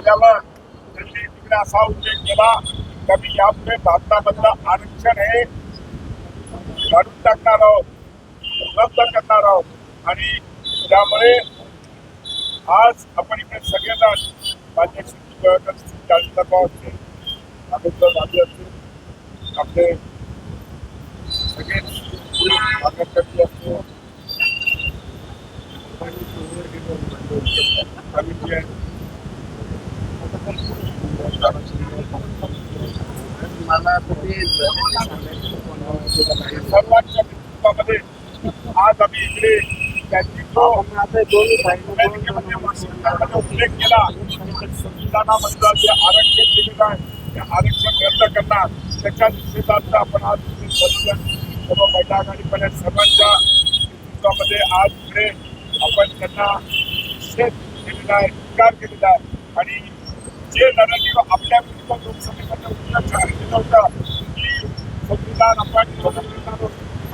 आल्यावर त्यांनी तिकडे असा उल्लेख केला की आम्ही यापुढे भारतामधलं आरक्षण हे काढून टाकणार आहोत रद्द करणार आहोत. आणि त्यामुळे आज आपण इकडे सगळेजण माझे चाळीसचा असतील आदित्य राजे असतील आपले सगळे कार्यकर्ते असतील आम्ही जे मला तुम्ही सर्वांच्या नेतृत्वामध्ये आज आम्ही इकडे त्यांनी जो आता उल्लेख केला संविधानामधलं जे आरक्षण दिलेलं आहे ते आरक्षण रद्द करणार त्याच्या निषेधार्थ आपण आज सर्व बैठक आणि महिला सर्वांच्या नेतृत्वामध्ये आज इकडे आपण त्यांना निषेध केलेला आहे स्वीकार केलेला आहे. आणि जे नरेटिव्ह आपल्या विरुद्ध लोकसभेमध्ये उत्तर केलं होतं की संविधान आपण बदल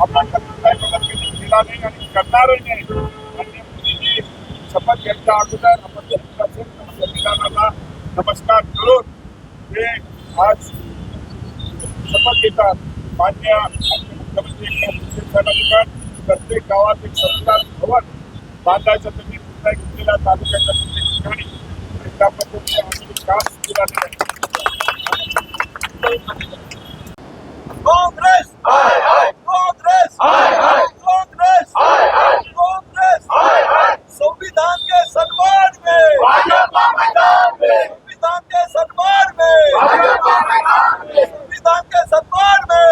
आपण बदल केला नाही आणि करणारही नाही. आणि मोदीजी शपथ घ्यायच्या अगोदर आपण संविधानाला नमस्कार करून हे आज शपथ घेतात. मान्य मुख्यमंत्री एकनाथ साहेबांनी प्रत्येक गावात एक संविधान भवन बांधायचं त्यांनी निर्णय घेतलेला तालुक्याच्या प्रत्येक ठिकाणी. त्या पद्धतीने आम्ही काम सुरू झालेलं आहे. काँग्रेस काँग्रेस काँग्रेस काँग्रेस संविधान के सम्मान में संविधान के सम्मान में संविधान के सम्मान में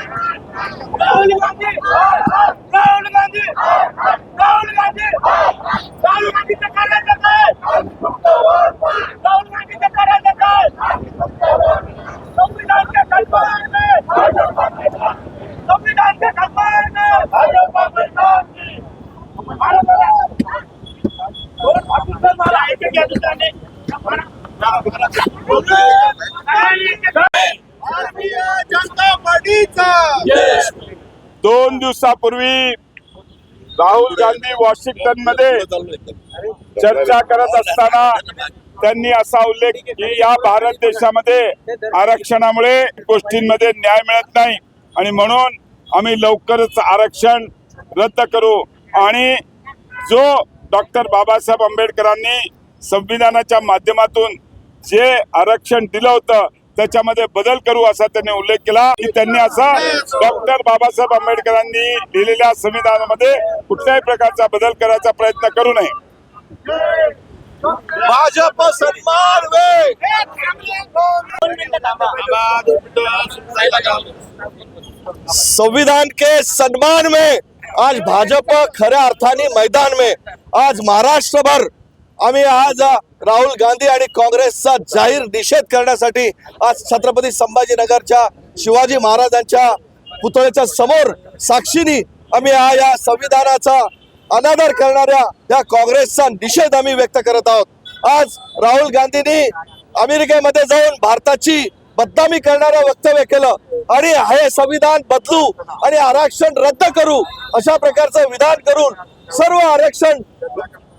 राहुल गांधी राहुल गांधी राहुल गांधी राहुल गांधीचं करायचं काय राहुल गांधीचं करायचं काय संविधान के सम्मान में संविधान के सम्मान में मला ऐकून घ्या दुसऱ्याने भारतीय जनता पार्टीचा दोन दिवसापूर्वी राहुल गांधी वॉशिंग्टनमध्ये चर्चा करत असताना त्यांनी असा उल्लेख की या भारत देशामध्ये आरक्षणामुळे गोष्टींमध्ये न्याय मिळत नाही. आणि म्हणून आम्ही लवकरच आरक्षण रद्द करू. आणि जो डॉक्टर बाबासाहेब आंबेडकरांनी संविधानाच्या माध्यमातून जे आरक्षण दिलं होतं त्याच्यामध्ये बदल करू असा त्यांनी उल्लेख केला. की त्यांनी असा डॉक्टर बाबासाहेब आंबेडकरांनी लिहिलेल्या संविधानामध्ये कुठल्याही प्रकारचा बदल करायचा प्रयत्न करू नये. भाजप सन्मान संविधान के सन्मान में आज भाजप खऱ्या अर्थाने मैदान में आज महाराष्ट्रभर आम्ही आज राहुल गांधी आणि काँग्रेसचा जाहीर निषेध करण्यासाठी आज छत्रपती संभाजीनगरच्या शिवाजी महाराजांच्या पुतळ्याच्या समोर साक्षीनी आम्ही हा या संविधानाचा अनादर करणाऱ्या या काँग्रेसचा निषेध आम्ही व्यक्त करत आहोत. आज राहुल गांधींनी अमेरिकेमध्ये जाऊन भारताची बदनामी करणारं वक्तव्य केलं आणि हे संविधान बदलू आणि आरक्षण रद्द करू अशा प्रकारचं विधान करून सर्व आरक्षण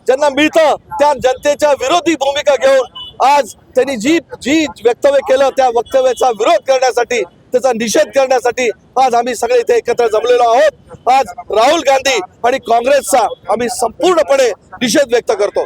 ज्यांना मिळतं त्या जनतेच्या विरोधी भूमिका घेऊन आज त्यांनी जी जी वक्तव्य केलं त्या वक्तव्याचा विरोध करण्यासाठी त्याचा निषेध करण्यासाठी आज आम्ही सगळे इथे एकत्र जमलेलो आहोत. आज राहुल गांधी आणि काँग्रेसचा आम्ही संपूर्णपणे निषेध व्यक्त करतो.